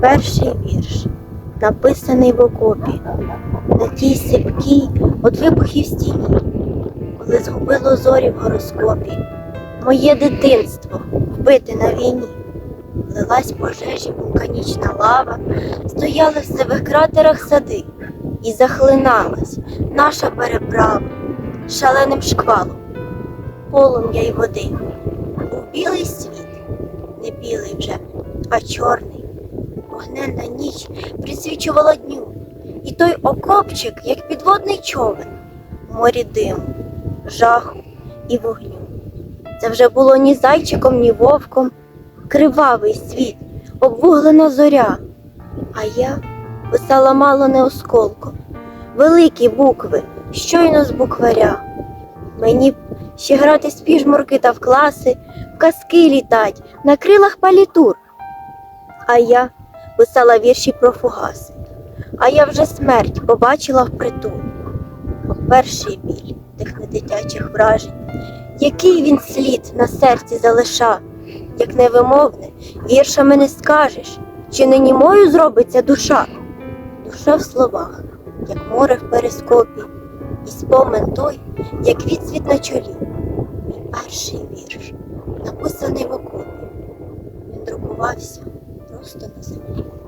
Перший вірш, написаний в окопі, на тій сипкій от вибухів стіні, коли згубило зорі в гороскопі, моє дитинство вбите на війні. Лилась пожежі вулканічна лава, стояли в сивих кратерах сади, і захлиналась наша переправа шаленим шквалом, полум'я й води. Був білий світ, не білий вже, а чорний. Вогненна ніч присвічувала дню, і той окопчик, як підводний човен, морі диму, жаху і вогню. Це вже було ні зайчиком, ні вовком, кривавий світ, обвуглена зоря. А я писала мало не осколком, великі букви, щойно з букваря. Мені б ще грати з піжмурки та в класи, в казки літать, на крилах палітур. А я писала вірші про фугаси, а я вже смерть побачила впритул. Перший біль тих недитячих вражень, який він слід на серці залиша, як невимовне, віршами не скажеш, чи не німою зробиться душа. Душа в словах, як море в перископі, і спомин той, як відсвіт на чолі. Мій перший вірш, написаний в окопі, він друкувався してません。